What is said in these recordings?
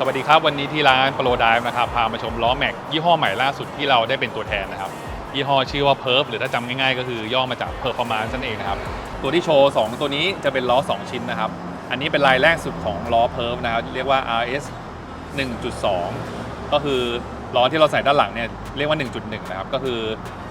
สวัสดีครับ วันนี้ที่ร้านโปรไดฟ์นะครับพามาชมล้อแม็กยี่ห้อใหม่ล่าสุดที่เราได้เป็นตัวแทนนะครับ ยี่ห้อชื่อว่า Perf หรือถ้าจำง่ายๆ ก็คือย่อมาจาก Performance นั่นเองนะครับ ตัวที่โชว์ 2 ตัวนี้จะเป็นล้อ 2 ชิ้นนะครับ อันนี้เป็นลายแรกสุดของล้อ Perf นะครับเรียกว่า RS 1.2 ก็คือล้อที่เราใส่ด้านหลังเนี่ยเรียกว่า 1.1 นะครับ ก็คือ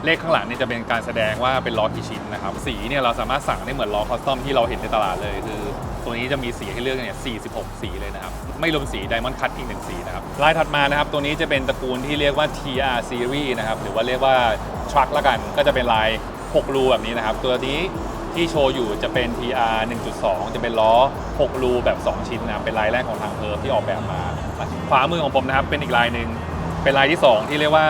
เลขข้างหลังนี่จะเป็นการแสดงว่าเป็นล้อกี่ชิ้นนะครับ สีเนี่ยเราสามารถสั่งได้เหมือนล้อคอสตอมที่เราเห็นในตลาดเลยคือ ตัวนี้จะมีสีให้เลือกเนี่ย46 สีเลยนะครับ ไม่รวมสี Diamond Cut อีกหนึ่งสีนะครับลายถัดมานะครับ ตัวนี้จะเป็นตระกูลที่เรียกว่า TR Series นะครับ หรือว่าเรียกว่า Truck ละกัน ก็จะเป็นลาย 6 รูแบบนี้นะครับ ตัวนี้ที่โชว์อยู่จะเป็น TR 1.2 จะเป็นล้อ 6 รูแบบ 2 ชิ้นนะเป็นลายแรกของทางเพิร์ฟที่ออกแบบมาขวามือของผมนะครับเป็นอีกลายหนึ่งเป็นลายที่ 2 ที่เรียกว่า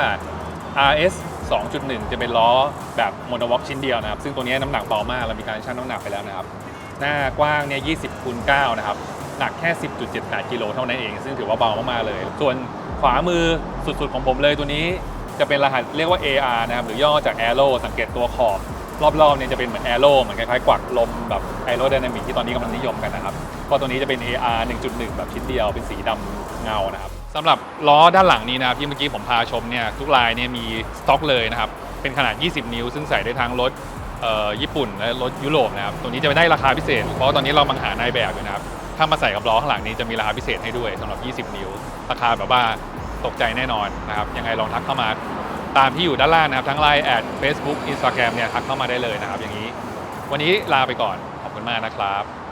RS 2.1 จะเป็นล้อแบบโมโนวอล์กชิ้นเดียวนะครับ ซึ่งตัวนี้น้ำหนักเบามากเรามีการชั่งน้ำหนักไปแล้วนะครับ หน้ากว้างเนี่ย20คูณ9นะครับ หนักแค่ 10.78 กิโลเท่านั้นเอง ซึ่งถือว่าเบามากๆเลย ส่วนขวามือสุดๆของผมเลยตัวนี้จะเป็นรหัสเรียกว่า AR นะครับหรือย่อจาก Aero สังเกตตัวขอบรอบๆเนี่ยจะเป็นเหมือน Aero เหมือนคล้ายๆกวักลมแบบ Aerodynamic ที่ตอนนี้กำลังนิยมกันนะครับก็ตัวนี้จะเป็น AR 1.1 แบบชิ้นเดียวเป็นสีดำเงานะครับสำหรับล้อด้านหลังนี้นะครับที่เมื่อกี้ผมพาชมเนี่ยทุกลายเนี่ยมีสต็อกเลยนะครับเป็นขนาด 20 นิ้ว ซึ่งใส่ได้ทั้งรถ ญี่ปุ่นและรถยุโรปนะครับตัวนี้จะได้ราคาพิเศษ เพราะตอนนี้เรามังหานายแบบอยู่นะครับ ถ้ามาใส่กับล้อข้างหลังนี้จะมีราคาพิเศษให้ด้วยสำหรับ 20 นิ้ว ราคาแบบว่าตกใจแน่นอนนะครับ ยังไงลองทักเข้ามาตามที่อยู่ด้านล่างนะครับ ทั้งไลน์แอดเฟซบุ๊กอินสตาแกรมเนี่ยทักเข้ามาได้เลยนะครับ อย่างนี้ วันนี้ลาไปก่อน ขอบคุณมากนะครับ